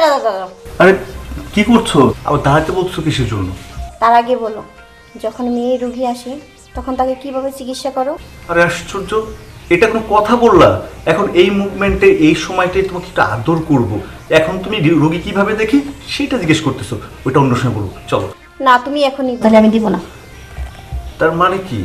দাঁড়া দাঁড়া দাঁড়া। আরে কি করছ? আবার দাঁড়াতে বলছো কিসের জন্য? তার আগে বলো যখন মেয়ে রুগী আসে তখন তাকে কীভাবে চিকিৎসা করো? আরে আশ্চর্য! এটা কোনো কথা বললা? এখন এই মুভমেন্টে এই সময়টাই তোমাকে একটু আদর করব। এখন তুমি রোগী কীভাবে দেখি সেটা জিজ্ঞেস করতেছো। ওইটা অন্য সময় বলব। চলো। না তুমি এখনই তাহলে আমি দিব না। তার মানে কি?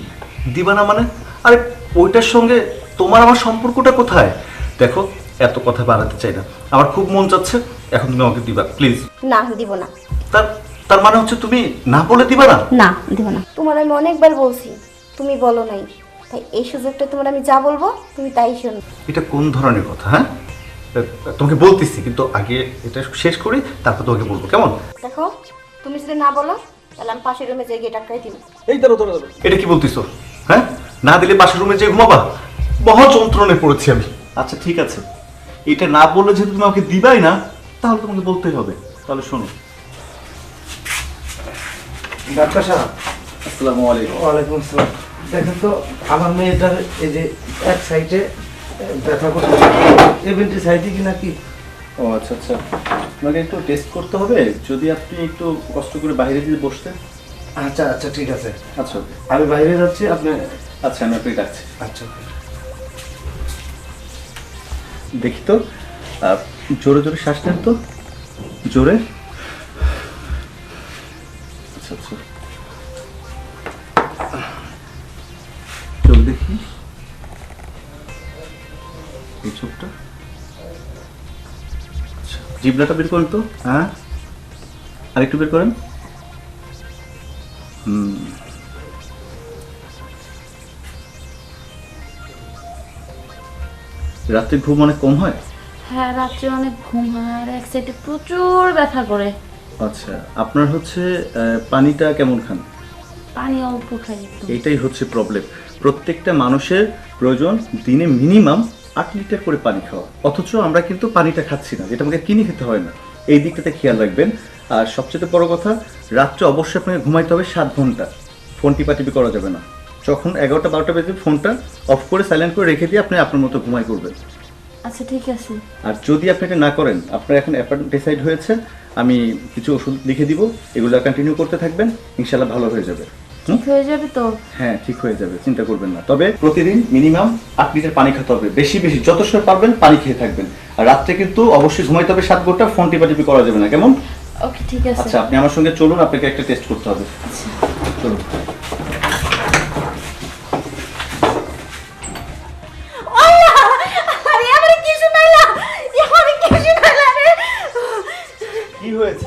দিবা না মানে? আরে ওইটার সঙ্গে তোমার আমার সম্পর্কটা কোথায়? দেখো এত কথা বাড়াতে চাই না। আমার খুব মন চাচ্ছে এখন তুমি আমাকে দিবা প্লিজ না দিব না। তার তার মানে হচ্ছে তুমি না বলে দিবা না? না দিব না। তোমার আমি অনেকবার বলছি তুমি বলো নাই। তাই এই সুযোগটা তোমার আমি যা বলব তুমি তাই শোনো। এটা কোন ধরনের কথা হ্যাঁ? তোমাকে বলতেছি কিন্তু আগে এটা শেষ করি তারপর তোমাকে বলব কেমন? দেখো তুমি যদি না বলো তাহলে আমি পাশের রুমে যাই গিয়ে টাকাই দিব। এই ধরো ধরো ধরো এটা কি বলতেছো হ্যাঁ? না দিলে পাশের রুমে যে ঘুমাবা? মহা যন্ত্রণে পড়েছি আমি। আচ্ছা ঠিক আছে। এটা না বললে যেহেতু তুমি আমাকে দিবাই না তাহলে তোমাকে বলতেই হবে। তাহলে শোনো। ডাক্তার সাহেব। আসসালামু আলাইকুম। ওয়ালাইকুম আসসালাম। দেখেন তো আমার মেয়েটার এই যে এক সাইডে ব্যথা করতে এভেন্টি সাইডে কি নাকি ও আচ্ছা আচ্ছা। আপনাকে একটু টেস্ট করতে হবে। যদি আপনি একটু কষ্ট করে বাইরে দিয়ে বসতেন। আচ্ছা আচ্ছা ঠিক আছে। আচ্ছা আমি বাইরে যাচ্ছি আপনি আচ্ছা আমি আপনাকে ডাকছি। আচ্ছা দেখি তো জোরে জোরে শ্বাস নেন তো। জোরে। আচ্ছা আচ্ছা। চোখ দেখি। এই চোখটা। আচ্ছা জিবলাটা বের করেন তো। হ্যাঁ। আরেকটু বের করেন। হুম। রাত্রে ঘুম অনেক কম হয়? হ্যাঁ রাত্রে অনেক ঘুম হয় আর এক সাইডে প্রচুর ব্যথা করে। আচ্ছা আপনার হচ্ছে পানিটা কেমন খান? পানি অল্প খাই এইটাই হচ্ছে প্রবলেম প্রত্যেকটা মানুষের প্রয়োজন দিনে মিনিমাম আট লিটার করে পানি খাওয়া। অথচ আমরা কিন্তু পানিটা খাচ্ছি না যেটা আমাকে কিনে খেতে হয় না। এই দিকটাতে খেয়াল রাখবেন। আর সবচেয়ে বড় কথা রাত্রে অবশ্যই আপনাকে ঘুমাইতে হবে সাত ঘণ্টা। ফোন টিপাটিপি করা যাবে না। যখন এগারোটা বারোটা বেজে ফোনটা অফ করে সাইলেন্ট করে রেখে দিয়ে আপনি আপনার মতো ঘুমাই করবেন আচ্ছা ঠিক আছে। আর যদি আপনি এটা না করেন আপনার এখন অ্যাপার্টমেন্ট হয়েছে আমি কিছু ওষুধ লিখে দিব এগুলো কন্টিনিউ করতে থাকবেন ইনশাল্লাহ ভালো হয়ে যাবে। ঠিক হয়ে যাবে তো? হ্যাঁ ঠিক হয়ে যাবে চিন্তা করবেন না। তবে প্রতিদিন মিনিমাম আট লিটার পানি খেতে হবে। বেশি বেশি যত সময় পারবেন পানি খেয়ে থাকবেন। আর রাত্রে কিন্তু অবশ্যই ঘুমাইতে হবে সাত ঘণ্টা ফোন টিপাটিপি করা যাবে না কেমন? ওকে ঠিক আছে। আচ্ছা আপনি আমার সঙ্গে চলুন আপনাকে একটা টেস্ট করতে হবে। চলুন আরে আমার কি শোনাইলা আমার কি শোনাইলা রে কি হয়েছে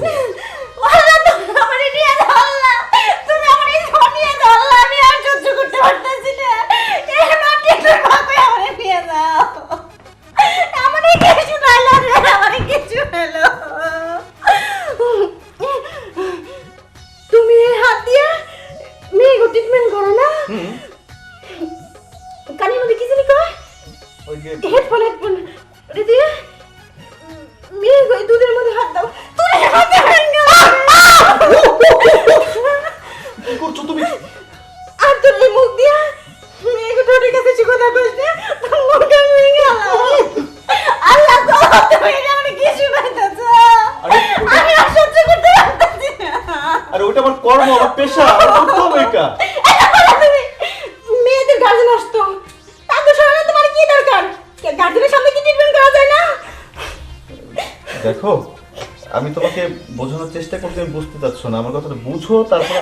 চেষ্টা করতে আমি বুঝতে চাচ্ছ না। আমার কথাটা বুঝো তারপর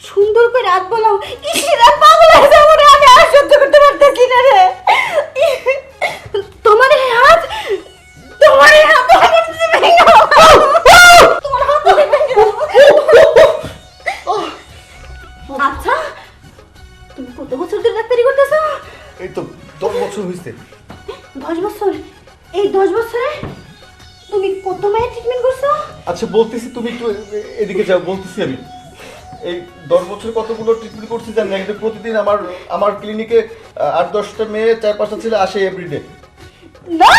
সুন্দর করে রাত বলাও। ইসি রাত পাগল হয়ে যাব রে আমি আর সহ্য করতে পারতেছি না রে। তোমার হাত তোমার হাত। আচ্ছা তুমি কত বছর ধরে ডাক্তারি করতেছো? এই তো দশ বছর হয়েছে দশ বছর? এই দশ বছরে তুমি কত মায়ের ট্রিটমেন্ট করছ? আচ্ছা বলতেছি তুমি একটু এদিকে যাও বলতেছি আমি। এই দশ বছর কতগুলো ট্রিটমেন্ট করছি জানি না কিন্তু প্রতিদিন আমার আমার ক্লিনিকে আট দশটা মেয়ে চার পাঁচটা ছেলে আসে এভরিডে না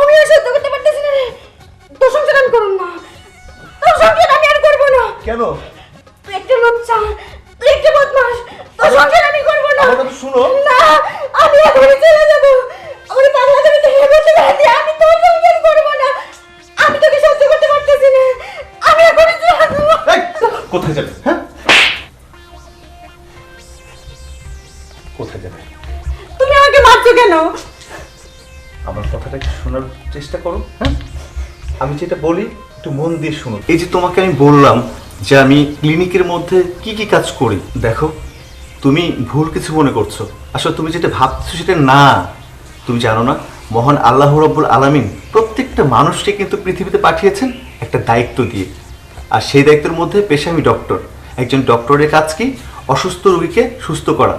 আমি আর সহ্য করতে পারতেছি না রে। তোর সংসার আমি করুন না তোর সংসার আমি আর করব না। কেন? তুই একটা লজ্জা তুই একটা বদমাস তোর সংসার আমি করব না। আমার কথা শুনো। না আমি এখনই চলে যাব। আমার পাগলা তুমি থেকে বলতে পারছি আমি তোর সংসার করব না। আমি তোকে সহ্য করতে পারতেছি না। আমি এখনই চলে যাব। কোথায় যাবে? হ্যাঁ? কোথায় যাবে? তুমি আমাকে মারছো কেন? আমার কথাটা একটু শোনার চেষ্টা করো হ্যাঁ? আমি যেটা বলি একটু মন দিয়ে শুনো। এই যে তোমাকে আমি বললাম যে আমি ক্লিনিকের মধ্যে কি কি কাজ করি দেখো তুমি ভুল কিছু মনে করছ। আসলে তুমি যেটা ভাবছ সেটা না। তুমি জানো না মহান আল্লাহ রব্বুল আলামিন প্রত্যেকটা মানুষকে কিন্তু পৃথিবীতে পাঠিয়েছেন একটা দায়িত্ব দিয়ে। আর সেই দায়িত্বের মধ্যে পেশা আমি ডক্টর। একজন ডক্টরের কাজ কি? অসুস্থ রোগীকে সুস্থ করা।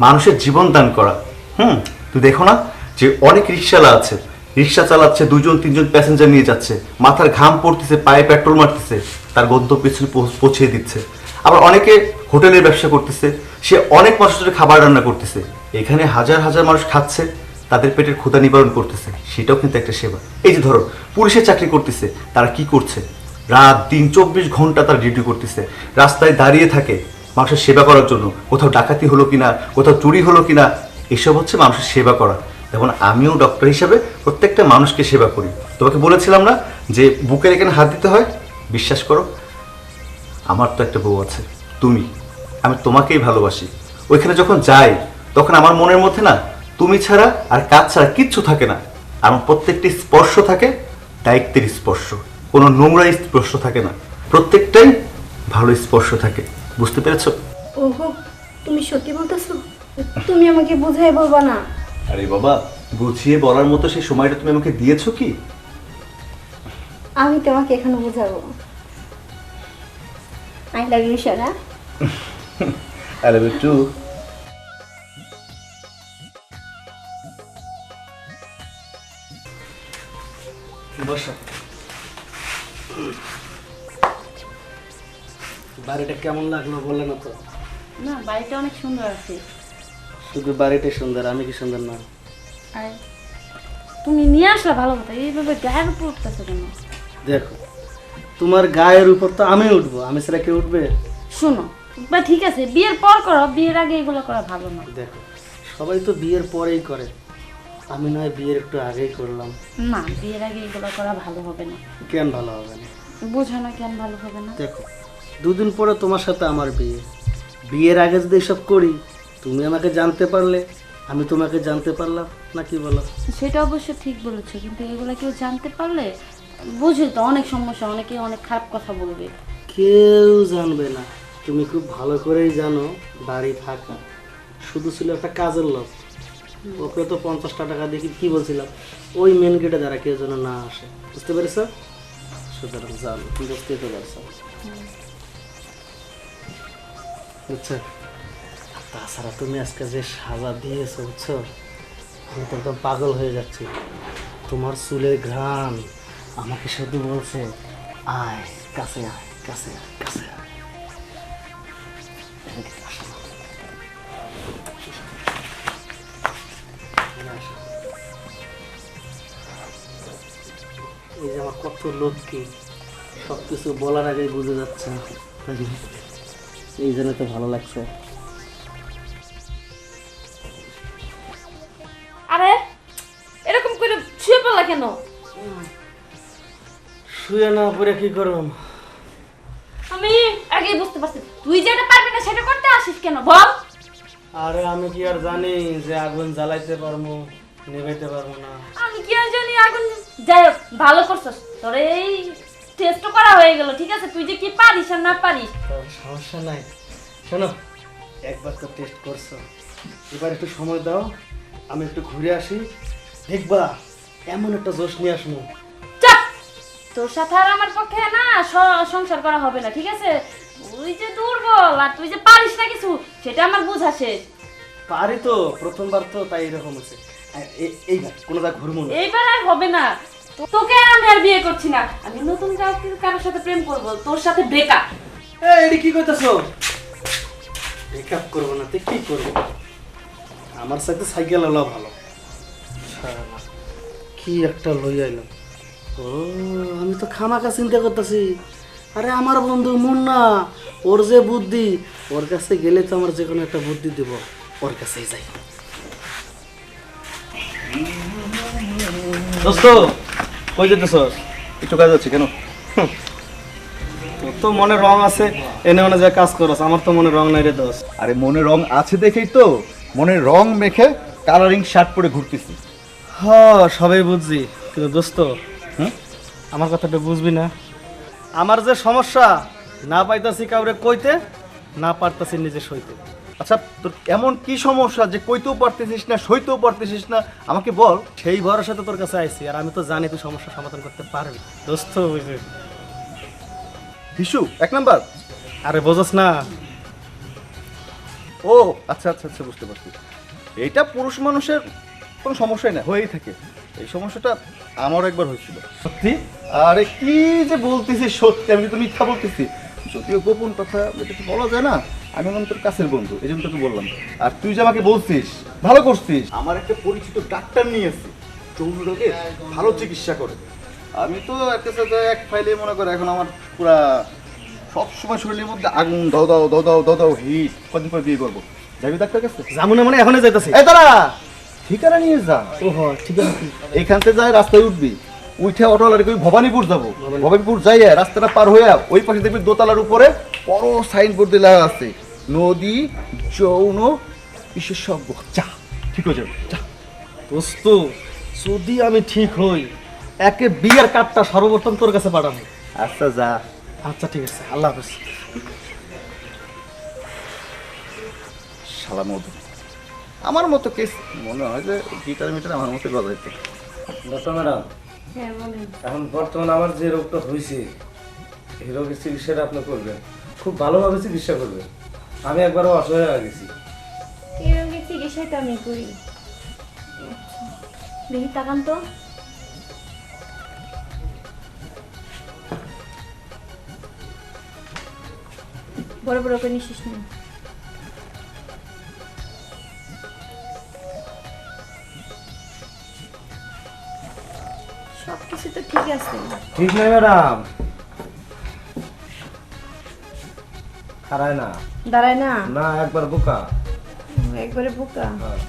মানুষের জীবন দান করা। হুম, তুই দেখো না যে অনেক রিক্সাওয়ালা আছে। রিক্সা চালাচ্ছে, দুজন, তিনজন প্যাসেঞ্জার নিয়ে যাচ্ছে। মাথার ঘাম পড়তেছে, পায়ে পেট্রোল মারতেছে। তার গন্তব্য পিছনে পৌঁছ- পৌঁছে দিচ্ছে। আবার অনেকে হোটেলের ব্যবসা করতেছে। সে অনেক মানুষের খাবার রান্না করতেছে। এখানে হাজার হাজার মানুষ খাচ্ছে, তাদের পেটের ক্ষুধা নিবারণ করতেছে। সেটাও কিন্তু একটা সেবা। এই যে ধরো, পুলিশের চাকরি করতেছে, তারা কি করছে? রাত দিন চব্বিশ ঘণ্টা তারা ডিউটি করতেছে। রাস্তায় দাঁড়িয়ে থাকে মানুষের সেবা করার জন্য। কোথাও ডাকাতি হলো কিনা, কোথাও চুরি হলো কিনা, এসব হচ্ছে মানুষের সেবা করা। যেমন আমিও ডক্টর হিসাবে প্রত্যেকটা মানুষকে সেবা করি। তোমাকে বলেছিলাম না যে বুকের এখানে হাত দিতে হয়? বিশ্বাস করো, আমার তো একটা বউ আছে। তুমি, আমি তোমাকেই ভালোবাসি। ওইখানে যখন যাই, তখন আমার মনের মধ্যে না, তুমি ছাড়া আর কাজ ছাড়া কিচ্ছু থাকে না। আমার প্রত্যেকটি স্পর্শ থাকে দায়িত্বের স্পর্শ। কোনো নোংরা স্পর্শ থাকে না। প্রত্যেকটাই ভালো স্পর্শ থাকে। বুঝতে পেরেছ? ওহো তুমি সত্যি বলতেছো? তুমি আমাকে বুঝাই বলবা না। আরে বাবা বুঝিয়ে বলার মতো সেই সময়টা তুমি আমাকে দিয়েছ কি? আমি তোমাকে এখনও বুঝাবো। আই লাভ ইউ সোনা আই লাভ ইউ টু বসো। বাড়িটা কেমন লাগল বললে না তো? না বাড়িটা অনেক সুন্দর আছে। শুধু বাড়িটা সুন্দর আমি কি সুন্দর না? আর তুমি নিয়ে আসলে ভালো কথা এইভাবে গায়ের উপর উঠতেছো কেন? দেখো তোমার গায়ের উপর তো আমি উঠবো। আমি সেটা কে উঠবে? শোনো বা ঠিক আছে বিয়ের পর করো বিয়ের আগে এগুলো করা ভালো না। দেখো সবাই তো বিয়ের পরেই করে। আমি নয় বিয়ের একটু আগেই করলাম। না বিয়ের আগে এগুলো করা ভালো হবে না। কেন ভালো হবে না? বোঝো না কেন ভালো হবে না? দেখো দুদিন পরে তোমার সাথে আমার বিয়ে। বিয়ের আগে যদি এসব করি তুমি আমাকে জানতে পারলে আমি তোমাকে জানতে পারলাম না কি বলো? সেটা অবশ্য ঠিক বলেছ কিন্তু এগুলো কেউ জানতে পারলে বুঝি তো অনেক সমস্যা অনেকে অনেক খারাপ কথা বলবে। কেউ জানবে না। তুমি খুব ভালো করেই জানো বাড়ি থাকা শুধু ছিল একটা কাজের লোক ওকে তো পঞ্চাশটা টাকা দিয়ে কি- বলছিলাম? ওই মেন গেটে যারা কেউ যেন না আসে। বুঝতে পেরেছ? সুতরাং জানো বুঝতেই তো পারছ। বুঝছ তাছাড়া তুমি আজকে যে সাজা দিয়েছ, বুঝছ? আমি তো একদম পাগল হয়ে যাচ্ছি। তোমার চুলের ঘ্রাণ আমাকে শুধু বলছে, আয়, কাছে আয় কাছে আয়, কাছে। এই যে আমার কত লোককে সব কিছু বলার আগেই বুঝে যাচ্ছে। এই জন্য তো ভালো লাগছে। আরে এরকম করে শুয়ে পড়লা কেন? শুয়ে না পরে কি করুম? আমি আগেই বুঝতে পারছি। তুই যেটা পারবি না সেটা করতে আসিস কেন? বল। আরে আমি কি আর জানি যে আগুন জ্বালাইতে পারব নেভাইতে পারব না। আমি কি আর জানি আগুন যাই হোক ভালো করছস। তোর এই টেস্ট করা হয়ে গেল ঠিক আছে? তুই যে কি পারিস আর না পারিস? সমস্যা নাই। শোনো একবার তো টেস্ট করছ। এবার একটু সময় দাও আমি একটু ঘুরে আসি। দেখবা এমন একটা জোশ নিয়ে আসব। তোর সাথে আর আমার পক্ষে না সংসার করা হবে না ঠিক আছে? তুই যে দুর্বল আর তুই যে পারিস না কিছু সেটা আমার বোঝা শেষ। পারি তো প্রথমবার তো তাই এরকম এ- এইবার কোনোটা ঘুরবো এইবার আর হবে না। তোকে আমি আর বিয়ে করছি না। আমি নতুন কাউকে কারোর সাথে প্রেম করব তোর সাথে ব্রেকআপ এই এডি কি কইতাছো মেকআপ করব না তুই কি করব? আমার সাথে সাইকেল হলো ভালো। কি একটা লই আইলাম। ও আমি তো খামাকা চিন্তা করতেছি। আরে আমার বন্ধু মুন্না ওর যে বুদ্ধি ওর কাছে গেলে তো আমার যে কোনো একটা বুদ্ধি দিব ওর কাছেই যাই। দোস্ত কই যেতেছস একটু কাজ আছে কেন? তোর তো মনে রং আছে এনে মনে যা কাজ করস আমার তো মনে রং নাই রে দোস্ত। আরে মনে রং আছে দেখেই তো মনে রং মেখে কালারিং শার্ট পরে ঘুরতেছি। হ সবাই বুঝছি। কিন্তু দোস্ত হুম? আমার কথাটা বুঝবি না? আমার যে সমস্যা না পাইতাছি কাউরে কইতে না পারতাছি নিজে সইতে। আচ্ছা তোর এমন কি সমস্যা যে কইতেও পারতেছিস না সইতেও পারতেছিস না? আমাকে বল সেই ভরসাতে তোর কাছে আইছি আর আমি তো জানি তুই সমস্যা সমাধান করতে পারবি। দোস্ত বুঝলি হিসু এক নাম্বার। আরে বোঝস না। ও আচ্ছা আচ্ছা আচ্ছা বুঝতে পারছি। এইটা পুরুষ মানুষের কোনো সমস্যাই না হয়েই থাকে। এই সমস্যাটা আমারও একবার হয়েছিল। সত্যি? আরে কি যে বলতেছি সত্যি আমি তো মিথ্যা বলতেছি। যদিও গোপন কথা এটা তো বলা যায় না? আমি হলাম তোর কাছের বন্ধু এই জন্য তোকে বললাম। আর তুই যে আমাকে বলছিস ভালো করছিস। আমার একটা পরিচিত ডাক্তার নিয়ে এসেছি চৌন রোগে ভালো চিকিৎসা করে। আমি তো একটা সাথে এক ফাইলে মনে করে এখন আমার পুরা সবসময় শরীরের মধ্যে আগুন দাও দাও দাও দাও দাও দাও হিট কদিন পর বিয়ে করব। যাবি ডাক্তার কাছে? জামুনে মানে এখনই যাইতাছি। এই দাঁড়া ঠিকানা নিয়ে যা। ও হ ঠিক আছে এইখান থেকে যায় রাস্তায় উঠবি উঠে অটোলার কই ভবানীপুর যাব। ভবানীপুর। যাইয়া রাস্তাটা পার হইয়া ওই পাশে দেখবি দোতলার উপরে বড় সাইনবোর্ড দিয়ে লেখা আছে। নদী যৌন বিশেষজ্ঞ। চা ঠিক হয়ে যাবে। চা দোস্ত যদি আমি ঠিক হই একে বিয়ের কার্ডটা সর্বপ্রথম তোর কাছে পাঠাবো। আচ্ছা যা। আচ্ছা ঠিক আছে। আল্লাহ হাফেজ। শালা মধু। আমার মতো কেস মনে হয় যে গিটার মিটার আমার মতো বাজাইতো ডক্টর ম্যাডাম হ্যাঁ এখন বর্তমানে আমার যে রোগটা হয়েছে এই রোগের চিকিৎসাটা আপনি করবেন। খুব ভালোভাবে চিকিৎসা করবেন। আমি একবারও অসহায় হয়ে গেছি। এই রোগের চিকিৎসাই তো আমি করি? দেখি তাকান তো। বড় বড় করে নিশ্বাস নিন সব কিছু তো ঠিক আছে। ঠিক নয় ম্যাডাম। খারায় না। দাঁড়ায় না? না একবার বোকা। একবারে বোকা। হ্যাঁ।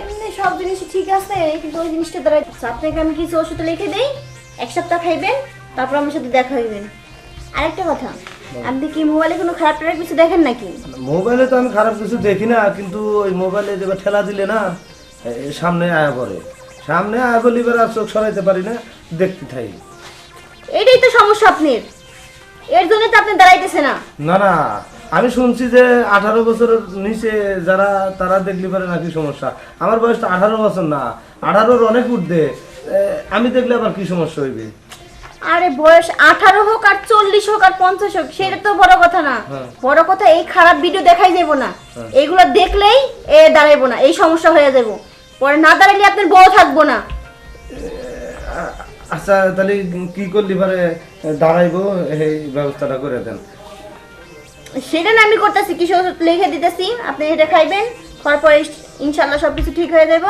এমনি সব জিনিস ঠিক আছে কিন্তু ওই জিনিসটা দ্বারা আপনাকে আমি কিছু ওষুধ লিখে দেই এক সপ্তাহ খাইবেন তারপর আমার সাথে দেখা হইবেন। আরেকটা কথা আপনি কি মোবাইলে কোনো খারাপ টারাপ কিছু দেখেন নাকি? মোবাইলে তো আমি খারাপ কিছু দেখি না কিন্তু ওই মোবাইলে যেবার ঠেলা দিলে না সামনে আয়া পড়ে। সামনে আয়া বলি এবার আর চোখ সরাইতে পারি না দেখতে থাকি এটাই তো সমস্যা আপনার। এর জন্য তো আপনি দাঁড়াইতেছে না। না না আমি শুনছি যে আঠারো বছরের নিচে যারা তারা দেখলে পারে নাকি সমস্যা। আমার বয়স তো আঠারো বছর না আঠারোর অনেক উঠবে আমি দেখলে আবার কি সমস্যা হইবে? আরে বয়স আঠারো হোক আর চল্লিশ হোক আর পঞ্চাশ হোক সেটা তো বড় কথা না। হ্যাঁ। বড় কথা এই খারাপ ভিডিও দেখাই যাব না। এইগুলো দেখলেই এ দাঁড়াইবো না এই সমস্যা হয়ে যাব পরে না দাঁড়াইলে আপনার বউ থাকব না। আচ্ছা তাহলে কি করলি? পারে দাঁড়াইবো এই ব্যবস্থাটা করে দেন। সেটা না আমি করতেছি কিছু লিখে দিতেছি আপনি এটা খাইবেন খাওয়ার পরে ইনশাল্লাহ সব কিছু ঠিক হয়ে যাব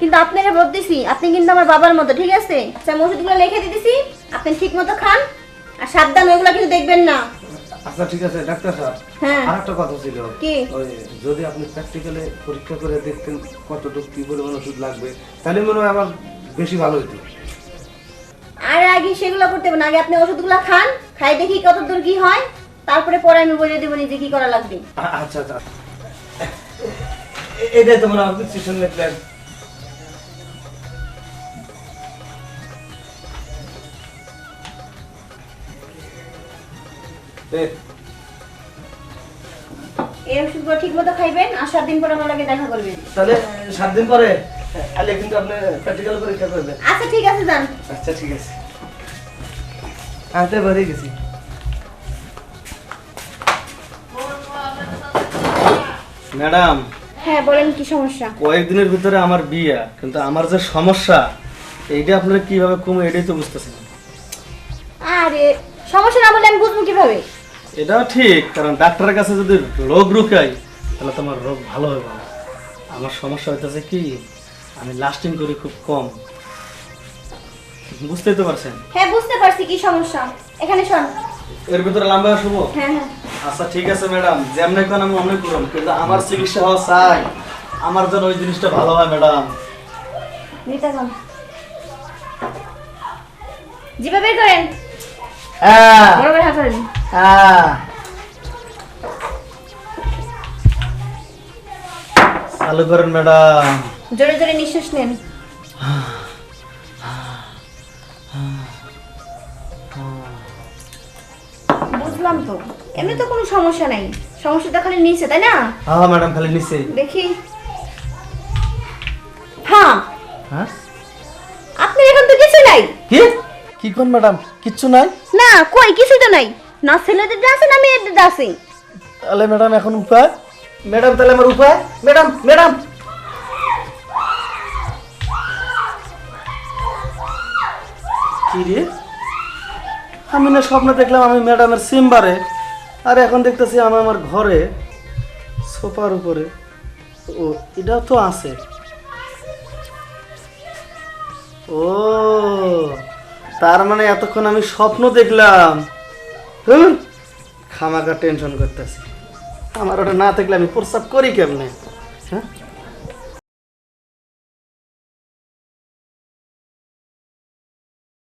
কিন্তু আপনাকে বলতেছি আপনি কিন্তু আমার বাবার মতো ঠিক আছে? আচ্ছা আমি ওষুধগুলো লিখে দিতেছি আপনি ঠিক মতো খান আর সাবধান ওইগুলো কিন্তু দেখবেন না। আচ্ছা ঠিক আছে ডাক্তার সাহেব হ্যাঁ। আর একটা কথা ছিল। কি? ওই যদি আপনি প্র্যাকটিক্যালে পরীক্ষা করে দেখতেন কতটুকু কি পরিমাণ ওষুধ লাগবে তাহলে মনে হয় আমার বেশি ভালো হতো আর আগে সেগুলো করতে হবে না। আগে আপনি ওষুধগুলো খান খাই দেখি কত দূর কি হয় তারপরে পরে আমি বলে দেবো নিজে কি করা লাগবে। আচ্ছা আচ্ছা। এটাই তো মনে হয় আপনি প্ল্যান এই ওষুধগুলো ঠিক মতো খাইবেন আর সাত দিন পরে আমার লাগে দেখা করবেন। তাহলে সাত দিন পরে? কিন্তু আপনি প্র্যাকটিক্যাল পরীক্ষা করবেন। আচ্ছা ঠিক আছে যান। আচ্ছা ঠিক আছে। হাতে ভরে গেছি। ম্যাডাম হ্যাঁ বলেন কি সমস্যা? কয়েকদিনের ভিতরে আমার বিয়ে কিন্তু আমার যে সমস্যা এইটা আপনারা কীভাবে কমে এটাই তো বুঝতেছেন। আরে সমস্যা না বলে আমি বুঝব কীভাবে? এটাও ঠিক কারণ ডাক্তারের কাছে যদি রোগ রুকাই তাহলে তোমার রোগ ভালো হবে আমার সমস্যা হইতেছে কি আমি লাস্টিং করি খুব কম। বুঝতেই তো পারছেন? হ্যাঁ বুঝতে পারছি কি সমস্যা? এখানে শোন। এর ভিতরে লম্বা শুভ হ্যাঁ হ্যাঁ। আচ্ছা ঠিক আছে ম্যাডাম। যেমনি কোন আমি অনেক করুন। কিন্তু আমার চিকিৎসা হওয়া চাই। আমার জন্য ওই জিনিসটা ভালো হয় ম্যাডাম। নিতে যান। জিভে বের করেন। হ্যাঁ। বড় করে হাত হ্যাঁ। চালু করেন ম্যাডাম। জোরে জোরে নিঃশ্বাস নেন। বুঝলাম তো এমনি তো কোনো সমস্যা নাই। সমস্যাটা খালি নিচে তাই না? হ্যাঁ ম্যাডাম খালি নিচে। দেখি। হ্যাঁ হ্যাঁ? আপনার এখন তো কিছু নাই। কি? কি কোন ম্যাডাম? কিচ্ছু নাই? না কই? কিছু তো নাই। না ছেলেদের আছে না মেয়েদের আছে তাহলে ম্যাডাম এখন উপায়? ম্যাডাম তাহলে আমার উপায়? Madam madam! আমি না স্বপ্ন দেখলাম আমি ম্যাডামের চেম্বারে আর এখন দেখতেছি আমি আমার ঘরে সোফার উপরে। ও এটাও তো আছে। ও তার মানে এতক্ষণ আমি স্বপ্ন দেখলাম। হুম, খামাকা টেনশন করতেছি। আমার ওটা না থাকলে আমি প্রস্তাব করি কেমনে? হ্যাঁ?